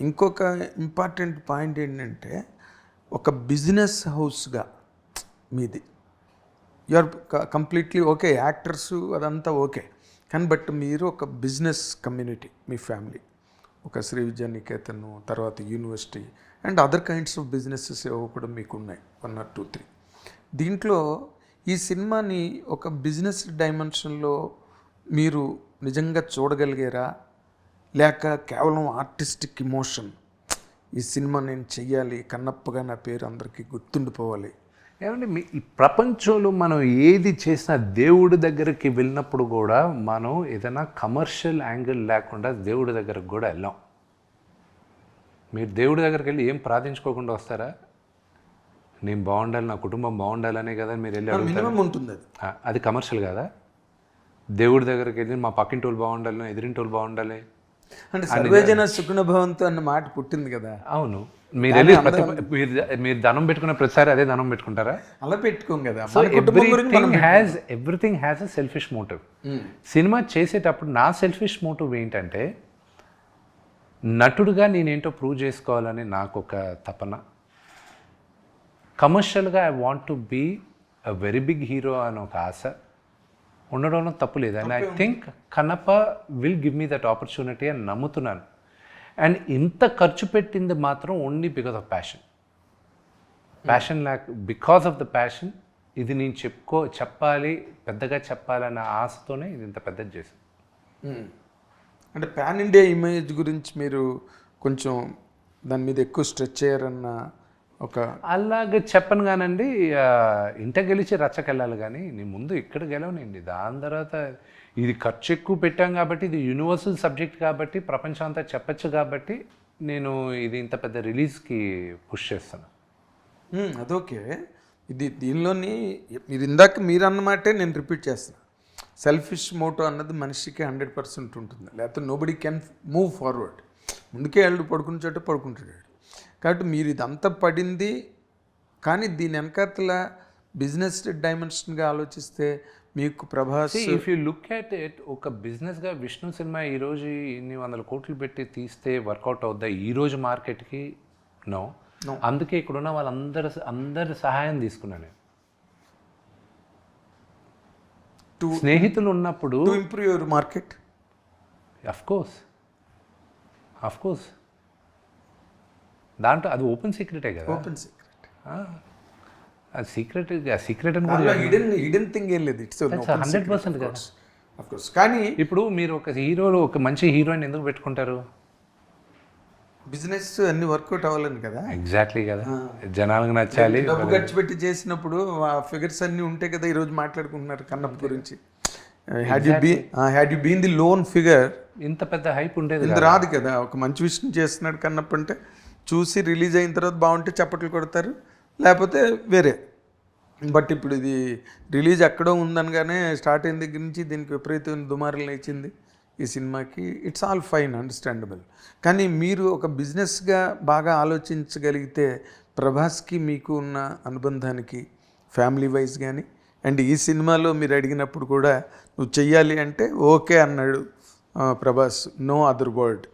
ఇంకొక important point ఏంటంటే ఒక బిజినెస్ హౌస్గా మీది. ఆర్ కంప్లీట్లీ ఓకే యాక్టర్స్ అదంతా ఓకే. కానీ బట్ మీరు ఒక బిజినెస్ కమ్యూనిటీ మీ ఫ్యామిలీ. ఒక శ్రీ విద్యానికేతన్ తర్వాత university and other kinds of businesses ఏవో కూడా మీకు ఉన్నాయి వన్ ఆర్ టూ త్రీ. దీంట్లో ఈ సినిమాని ఒక బిజినెస్ డైమెన్షన్లో మీరు నిజంగా చూడగలిగారా? లేక కేవలం ఆర్టిస్టిక్ ఇమోషన్. ఈ సినిమా నేను చెయ్యాలి కన్నప్పగా నా పేరు అందరికీ గుర్తుండిపోవాలి. ఏమంటే మీ ఈ ప్రపంచంలో మనం ఏది చేసినా దేవుడి దగ్గరికి వెళ్ళినప్పుడు కూడా మనం ఏదైనా కమర్షియల్ యాంగిల్ లేకుండా దేవుడి దగ్గరకు కూడా వెళ్ళాం. మీరు దేవుడి దగ్గరికి వెళ్ళి ఏం ప్రార్థించుకోకుండా వస్తారా? నేను బాగుండాలి నా కుటుంబం బాగుండాలనే కదా మీరు వెళ్ళి ఉంటుంది అది. అది కమర్షియల్ కదా? దేవుడి దగ్గరికి వెళ్ళి మా పక్కింటి వాళ్ళు బాగుండాలి నా ఎదిరింటి వాళ్ళు బాగుండాలి. అంటే సర్వేజన సుగుణ భవంతు అన్న మాట పుట్టింది కదా. అవును. మీరు వెళ్ళి ప్రతి మీరు మీరు ధనం పెట్టుకున్న ప్రతిసారి అదే ధనం పెట్టుకుంటారా? అలా పెట్టుకోం కదా. Everything has everything has a selfish motive cinema చేసేటప్పుడు నా సెల్ఫిష్ మోటివ్ ఏంటంటే నటుడుగా నేనేంటో ప్రూవ్ చేసుకోవాలని నాకు ఒక తపన కమర్షియల్గా I want to be a very big hero అని ఒక ఆశ. ఉండడంలో తప్పు లేదు. And I think Kannappa will give me that opportunity అని నమ్ముతున్నాను. అండ్ ఇంత ఖర్చు పెట్టింది మాత్రం only because of passion passion lock because of the passion ఇది నేను చెప్పుకో చెప్పాలి పెద్దగా చెప్పాలన్న ఆశతోనే ఇది ఇంత పెద్దది చేశాను మ్మ్. అంటే పాన్ ఇండియా ఇమేజ్ గురించి మీరు కొంచెం దాని మీద ఎక్కువ స్ట్రెచ్ చేయరన్న ఒక అలాగే చెప్పను కానండి ఇంట గెలిచి రచ్చకెళ్ళాలి కానీ నీ ముందు ఇక్కడ గెలవనండి దాని తర్వాత ఇది ఖర్చు ఎక్కువ పెట్టాం కాబట్టి ఇది యూనివర్సల్ సబ్జెక్ట్ కాబట్టి ప్రపంచం అంతా చెప్పచ్చు కాబట్టి నేను ఇది ఇంత పెద్ద రిలీజ్కి పుష్ చేస్తాను. అదోకే ఇది దీనిలోని మీరు ఇందాక మీరు అన్నమాటే నేను రిపీట్ చేస్తాను సెల్ఫిష్ మోటో అన్నది మనిషికి హండ్రెడ్ పర్సెంట్ ఉంటుంది. లేకపోతే నోబడి కెన్ మూవ్ ఫార్వర్డ్ ముందుకే వెళ్ళి పడుకున్న చోట పడుకుంటాడు. కాబట్టి మీరు ఇదంతా పడింది. కానీ దీని వెనకాతల బిజినెస్ డైమెన్షన్గా ఆలోచిస్తే మీకు Prabhas if you look at it ఒక బిజినెస్గా విష్ణు సినిమా ఈరోజు ఇన్ని వందల కోట్లు పెట్టి తీస్తే వర్కౌట్ అవుద్దా? ఈ రోజు మార్కెట్కి నో. అందుకే ఇక్కడ ఉన్న వాళ్ళందరి అందరి సహాయం తీసుకున్నాను నేను. టు స్నేహితులు ఉన్నప్పుడు improve your market of course of course దాంట్లో అది ఓపెన్ సీక్రెటే కదా? ఓపెన్ సీక్రెట్ సీక్రెట్ సీక్రెట్ అని కూడా హిడెన్ హిడెన్ థింగ్ ఏం లేదు. ఇట్స్ హండ్రెడ్ పర్సెంట్ కదా. కోర్స్ కానీ ఇప్పుడు మీరు ఒక హీరోలో ఒక మంచి హీరోయిన్ ఎందుకు పెట్టుకుంటారు? బిజినెస్ అన్ని వర్కౌట్ అవ్వాలని కదా? ఎగ్జాక్ట్లీ కదా. జనాలకు నచ్చాలి డబ్బు ఖర్చు పెట్టి చేసినప్పుడు ఆ ఫిగర్స్ అన్ని ఉంటాయి కదా ఈరోజు మాట్లాడుకుంటున్నారు కన్నప్ప గురించి. Had you be had you been the lone figure ఇంత పెద్ద హైప్ ఉండేది రాదు కదా. ఒక మంచి విషయం చేస్తున్నాడు కన్నప్ప అంటే చూసి రిలీజ్ అయిన తర్వాత బాగుంటే చప్పట్లు కొడతారు లేకపోతే వేరే. బట్ ఇప్పుడు ఇది రిలీజ్ ఎక్కడో ఉందనగానే స్టార్ట్ అయిన దగ్గర నుంచి దీనికి విపరీతమైన దుమారులు ఇచ్చింది ఈ సినిమాకి. ఇట్స్ ఆల్ ఫైన్ అండర్స్టాండబుల్ కానీ మీరు ఒక బిజినెస్గా బాగా ఆలోచించగలిగితే ప్రభాస్కి మీకు ఉన్న అనుబంధానికి ఫ్యామిలీ వైజ్ కానీ అండ్ ఈ సినిమాలో మీరు అడిగినప్పుడు కూడా నువ్వు చెయ్యాలి అంటే ఓకే అన్నాడు ప్రభాస్. నో అదర్ వర్డ్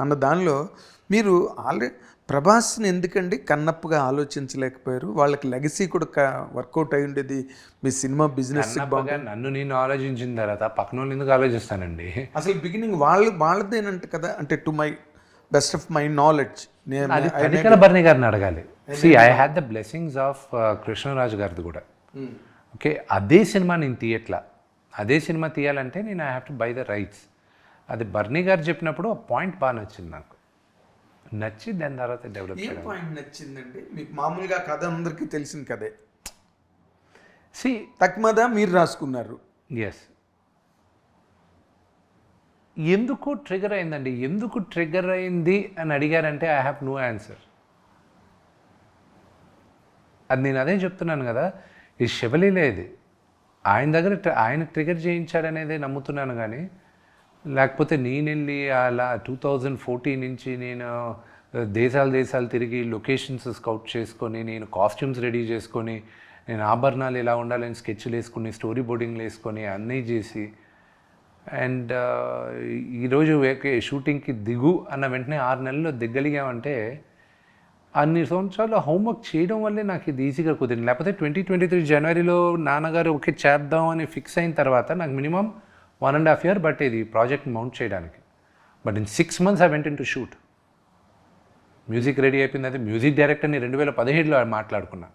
అన్న దానిలో మీరు ఆల్రెడీ ప్రభాస్ని ఎందుకండి కన్నప్పుగా ఆలోచించలేకపోయారు? వాళ్ళకి లెగసీ కూడా వర్కౌట్ అయి ఉండేది మీ సినిమా బిజినెస్ నన్ను నేను ఆలోచించిన తర్వాత పక్కన వాళ్ళు ఎందుకు ఆలోచిస్తానండి అసలు బిగినింగ్ వాళ్ళు వాళ్ళదేనంట కదా అంటే to my best of my knowledge. నేను గారిని అడగాలి. See I had the blessings of Krishnaraju గారిది కూడా. ఓకే అదే సినిమా నేను తీయట్లా. అదే సినిమా తీయాలంటే నేను I have to buy the rights అది బర్నీ గారు చెప్పినప్పుడు ఆ పాయింట్ బాగా నచ్చింది నాకు. నచ్చి దాని తర్వాత డెవలప్ ఏ పాయింట్ నచ్చిందండి? మీకు మామూలుగా కథ అందరికీ తెలిసిన కథే. సి తక్మదా మీరు రాసుకున్నారు. ఎస్ ఎందుకు ట్రిగర్ అయిందండి? ఎందుకు ట్రిగర్ అయింది అని అడిగారంటే ఐ హ్యావ్ నో ఆన్సర్ అది నేను అదే చెప్తున్నాను కదా ఈ శివలీలే ఇది. ఆయన దగ్గర ఆయన ట్రిగర్ చేయించాడనేదే నమ్ముతున్నాను కానీ లేకపోతే నేను వెళ్ళి అలా టూ థౌజండ్ ఫోర్టీన్ నుంచి నేను దేశాలు దేశాలు తిరిగి లొకేషన్స్ స్కౌట్ చేసుకొని నేను కాస్ట్యూమ్స్ రెడీ చేసుకొని నేను ఆభరణాలు ఎలా ఉండాలని స్కెచ్లు వేసుకుని స్టోరీ బోర్డింగ్లు వేసుకొని అన్నీ చేసి అండ్ ఈరోజు షూటింగ్కి దిగు అన్న వెంటనే ఆరు నెలల్లో దిగ్గలిగామంటే అన్ని సంవత్సరాలు హోంవర్క్ చేయడం వల్లే నాకు ఇది ఈజీగా కుదిరింది. లేకపోతే ట్వంటీ ట్వంటీ త్రీ జనవరిలో నాన్నగారు ఓకే చేద్దాం అని ఫిక్స్ అయిన తర్వాత నాకు minimum one and half year పట్టేది ఈ ప్రాజెక్ట్ మౌంట్ చేయడానికి. But in six months I went in to shoot. Music ready అయిపోయింది. అయితే మ్యూజిక్ డైరెక్టర్ని రెండు వేల పదిహేడులో మాట్లాడుకున్నా.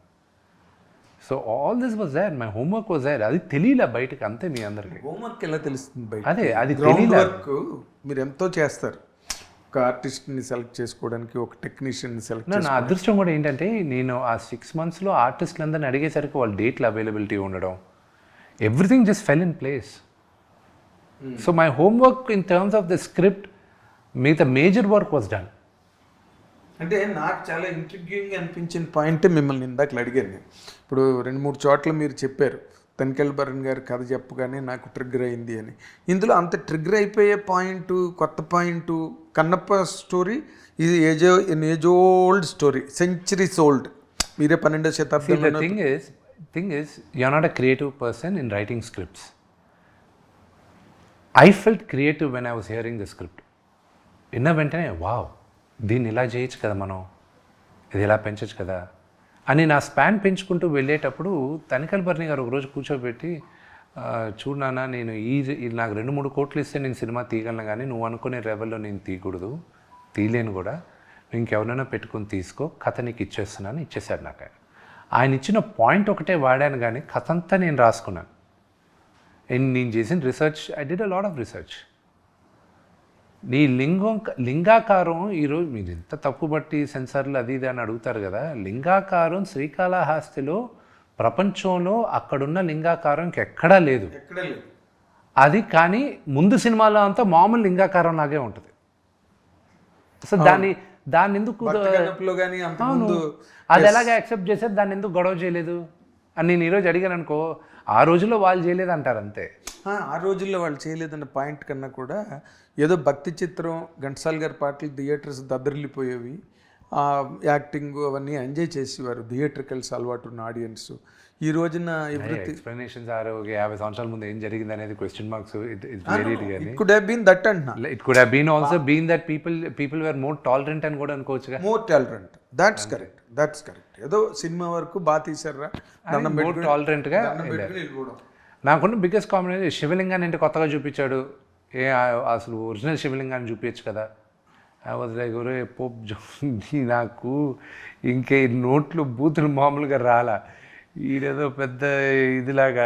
So all this was there. My homework was there. అది తెలియలే బయటకు అంతే మీ అందరికీ. హోంవర్క్ ఎలా తెలుస్తుంది బయట అదే అది వర్క్ మీరు ఎంతో చేస్తారు. ఒక ఆర్టిస్ట్ని సెలెక్ట్ చేసుకోవడానికి ఒక టెక్నీషియన్ని సెలెక్ట్ నా నా అదృష్టం కూడా ఏంటంటే నేను ఆ సిక్స్ మంత్స్లో ఆర్టిస్టులందరిని అడిగేసరికి వాళ్ళ డేట్లు అవైలబిలిటీ ఉండడం. Everything just fell in place so my homework in terms of the script మిగతా మేజర్ వర్క్ వాజ్ డన్ అంటే నాకు చాలా ఇంట్రిగ్యూయింగ్ అనిపించిన పాయింట్ మిమ్మల్ని ఇందాక అడిగాను నేను. ఇప్పుడు రెండు మూడు చోట్ల మీరు చెప్పారు. తనికెల్ భరణ్ గారి కథ చెప్పగానే నాకు ట్రిగ్గర్ అయింది అని. ఇందులో అంత ట్రిగ్గర్ అయిపోయే పాయింట్ కొత్త పాయింట్ కన్నప్ప స్టోరీ ఇది ago in age old story centuries old మీరే పన్నెండో ద శతాబ్దంలో thing is thing is you not a creative person in writing scripts I felt creative when I was hearing the script విన్న వెంటనే wow దీన్ని ఇలా చేయొచ్చు కదా మనం. ఇది ఇలా పెంచచ్చు కదా. అని నా స్పాన్ పెంచుకుంటూ వెళ్ళేటప్పుడు తనికల్ బర్ణి గారు ఒకరోజు కూర్చోబెట్టి చూడు నాన్న నేను ఈ ఈ నాకు రెండు మూడు కోట్లు ఇస్తే నేను సినిమా తీయగలను కానీ నువ్వు అనుకునే లెవెల్లో నేను తీయకూడదు. తీయలేను కూడా. నువ్వు ఇంకెవరైనా పెట్టుకుని తీసుకో. కథ నీకు ఇచ్చేస్తున్నాను. ఇచ్చేసాడు నాకు ఆయన ఆయన ఇచ్చిన పాయింట్ ఒకటే వాడాను కానీ కథ అంతా నేను రాసుకున్నాను. అండ్ నేను చేసిన research I did a lot of research నీ లింగం లింగాకారం ఈరోజు మీరు ఇంత తప్పు బట్టి సెన్సార్లు అది ఇది అని అడుగుతారు కదా లింగాకారం శ్రీకాళహస్తిలో ప్రపంచంలో అక్కడున్న లింగాకారం ఎక్కడే లేదు. అది కానీ ముందు సినిమాలో అంతా మామూలు లింగాకారం లాగే ఉంటుంది. సో దాన్ని దాన్ని ఎందుకు అది ఎలాగ యాక్సెప్ట్ చేశారు దాన్ని ఎందుకు గొడవ చేయలేదు? అని నేను ఈరోజు అడిగాను అనుకో ఆ రోజుల్లో వాళ్ళు చేయలేదు అంటారు అంతే. ఆ, రోజుల్లో వాళ్ళు చేయలేదన్న పాయింట్ కన్నా కూడా ఏదో భక్తి చిత్రం ఘంటసాల గారి పాటలు థియేటర్స్ దద్దరిల్లిపోయేవి. ఆ, యాక్టింగ్ అవన్నీ ఎంజాయ్ చేసేవారు థియేటర్కల్స్ అలవాటు ఉన్న ఆడియన్స్. ఈ రోజున ఎక్స్ప్లెనేషన్స్ ఆర్ యాభై సంవత్సరాల ముందు ఏం జరిగింది అనేది question marks it could been that అంటున్నా. It could been also been that people people were more tolerant అని కూడా అనుకోవచ్చుగా. More tolerant that's correct that's correct ఏదో సినిమా వరకు బాగా తీసారా దండం పెట్టుకుని టాలరెంట్గా దండం పెట్టుకుని వెళ్ళిపోవడం. నాకున్న బిగ్గెస్ట్ కాంబినేషన్ శివలింగాన్ని ఏంటి కొత్తగా చూపించాడు? ఏ అసలు ఒరిజినల్ శివలింగాన్ని చూపించచ్చు కదా. ఐ వాజ్ లైక్ ఒరే పోప్ జోని నాకు ఇంకే నోట్లు బూతులు మామూలుగా రాలా. ఈడేదో పెద్ద ఇదిలాగా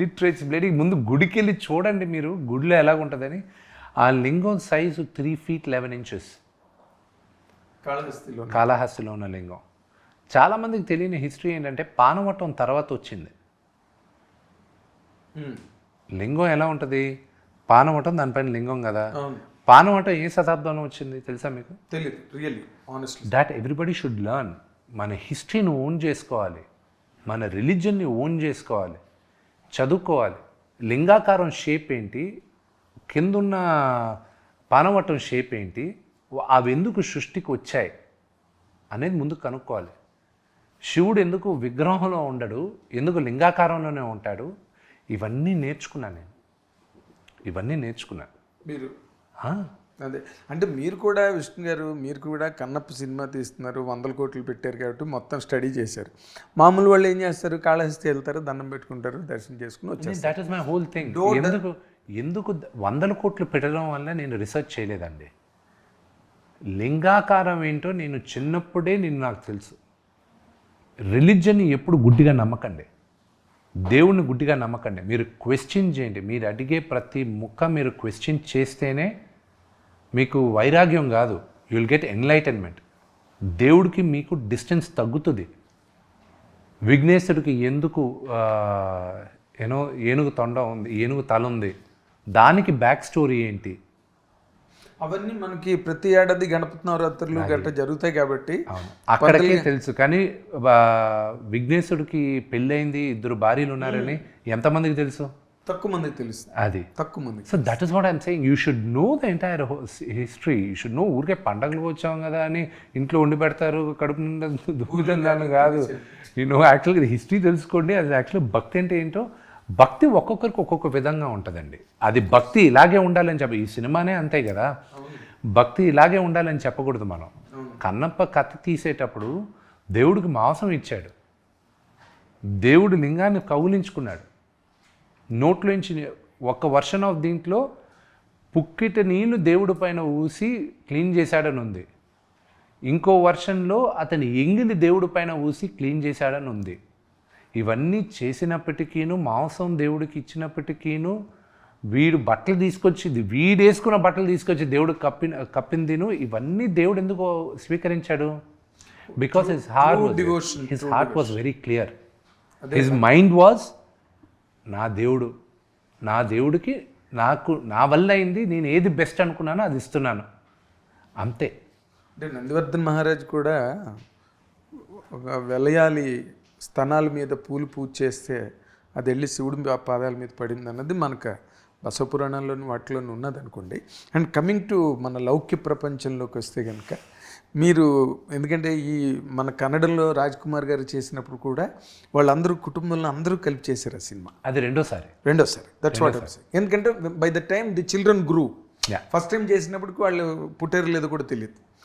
లిటరేచర్ బ్లడీ ముందు గుడికి వెళ్ళి చూడండి మీరు గుడిలో ఎలాగుంటుందని. ఆ లింగం size three feet eleven inches కాళహస్తిలో కాళహస్తిలో ఉన్న లింగం చాలామందికి తెలియని హిస్టరీ ఏంటంటే పానవటం తర్వాత వచ్చింది. లింగం ఎలా ఉంటుంది? పానవటం దానిపైన లింగం కదా. పానవటం ఏ శతాబ్దంలో వచ్చింది తెలుసా మీకు? తెలియదు really that everybody should learn మన హిస్టరీని ఓన్ చేసుకోవాలి. మన రిలీజన్ని ఓన్ చేసుకోవాలి. చదువుకోవాలి. లింగాకారం షేప్ ఏంటి? కిందున్న పానవటం షేప్ ఏంటి? అవి ఎందుకు సృష్టికి వచ్చాయి అనేది ముందు కనుక్కోవాలి. శివుడు ఎందుకు విగ్రహంలో ఉండడు? ఎందుకు లింగాకారంలోనే ఉంటాడు? ఇవన్నీ నేర్చుకున్నాను నేను. ఇవన్నీ నేర్చుకున్నాను మీరు? అదే. అంటే మీరు కూడా విష్ణు గారు మీరు కూడా కన్నప్ప సినిమా తీస్తున్నారు వందల కోట్లు పెట్టారు కాబట్టి మొత్తం స్టడీ చేశారు. మామూలు వాళ్ళు ఏం చేస్తారు? కాళహస్తి వెళ్తారు దండం పెట్టుకుంటారు దర్శనం చేసుకుని వచ్చారు that is my whole thing ఎందుకు ఎందుకు వందల కోట్లు పెట్టడం వల్ల నేను రీసెర్చ్ చేయలేదండి. లింగాకారం ఏంటో నేను చిన్నప్పుడే నేను నాకు తెలుసు. రిలీజన్ని ఎప్పుడు గుడ్డిగా నమ్మకండి. దేవుణ్ణి గుడ్డిగా నమ్మకండి. మీరు క్వశ్చన్ చేయండి. మీరు అడిగే ప్రతి ముక్క మీరు క్వశ్చన్ చేస్తేనే మీకు వైరాగ్యం కాదు. యూ విల్ గెట్ ఎన్లైటన్మెంట్ దేవుడికి మీకు డిస్టెన్స్ తగ్గుతుంది. విఘ్నేశ్వరుడికి ఎందుకు ఏనో ఏనుగు తొండ ఉంది ఏనుగు తల ఉంది? దానికి బ్యాక్ స్టోరీ ఏంటి? అవన్నీ మనకి ప్రతి ఏడాది గణపతి నవరాత్రులు గట్రా జరుగుతాయి కాబట్టి అక్కడికే తెలుసు. కానీ విఘ్నేశ్వరుడికి పెళ్ళయింది ఇద్దరు భార్యలు ఉన్నారని ఎంతమందికి తెలుసు? తక్కువ మందికి తెలుస్తుంది అది. తక్కువ మందికి so that is what I'm saying you should know the entire history you should know ఊరికే పండగలకు వచ్చాం కదా అని ఇంట్లో వండి పెడతారు కడుపు నిండా దూకుతుందని కాదు. యూ నో యాక్చువల్గా హిస్టరీ తెలుసుకోండి. అది యాక్చువల్ భక్తి అంటే ఏంటో భక్తి ఒక్కొక్కరికి ఒక్కొక్క విధంగా ఉంటుందండి. అది భక్తి ఇలాగే ఉండాలని చెప్ప ఈ సినిమానే అంతే కదా. భక్తి ఇలాగే ఉండాలని చెప్పకూడదు మనం. కన్నప్ప కత్తి తీసేటప్పుడు దేవుడికి మాంసం ఇచ్చాడు. దేవుడు లింగాన్ని కౌలించుకున్నాడు. నోట్లోంచి ఒక వర్షన్ ఆఫ్ దీంట్లో పుక్కిట నీళ్ళు దేవుడి పైన ఊసి క్లీన్ చేశాడని ఉంది. ఇంకో వర్షన్లో అతని ఎంగిలి దేవుడి పైన ఊసి క్లీన్ చేశాడని ఉంది. ఇవన్నీ చేసినప్పటికీను మాంసం దేవుడికి ఇచ్చినప్పటికీను వీడు బట్టలు తీసుకొచ్చి వీడు వేసుకున్న బట్టలు తీసుకొచ్చి దేవుడు కప్పిన కప్పిందిను ఇవన్నీ దేవుడు ఎందుకు స్వీకరించాడు? Because his heart his heart was very clear his mind was నా దేవుడు నా దేవుడికి నాకు నా వల్ల అయింది నేను ఏది బెస్ట్ అనుకున్నానో అది ఇస్తున్నాను. అంతే. అంటే నందివర్ధన్ మహారాజ్ కూడా ఒక వెలయాలి స్తనాల మీద పూలు పూజ చేస్తే అది వెళ్ళి శివుడి పా- పాదాల మీద పడింది అన్నది మనకు బసపురాణంలోని వాటిలోని ఉన్నది అనుకోండి. అండ్ కమింగ్ టు మన లౌక్య ప్రపంచంలోకి వస్తే కనుక మీరు ఎందుకంటే ఈ మన కన్నడంలో రాజ్ కుమార్ గారు చేసినప్పుడు కూడా వాళ్ళందరూ కుటుంబంలో అందరూ కలిపి చేశారు ఆ సినిమా. అది రెండోసారి. రెండోసారి. దట్స్ వాట్ ఎందుకంటే by the time the children grew. First time చేసినప్పటికి వాళ్ళు పుట్టారు లేదో కూడా తెలియదు.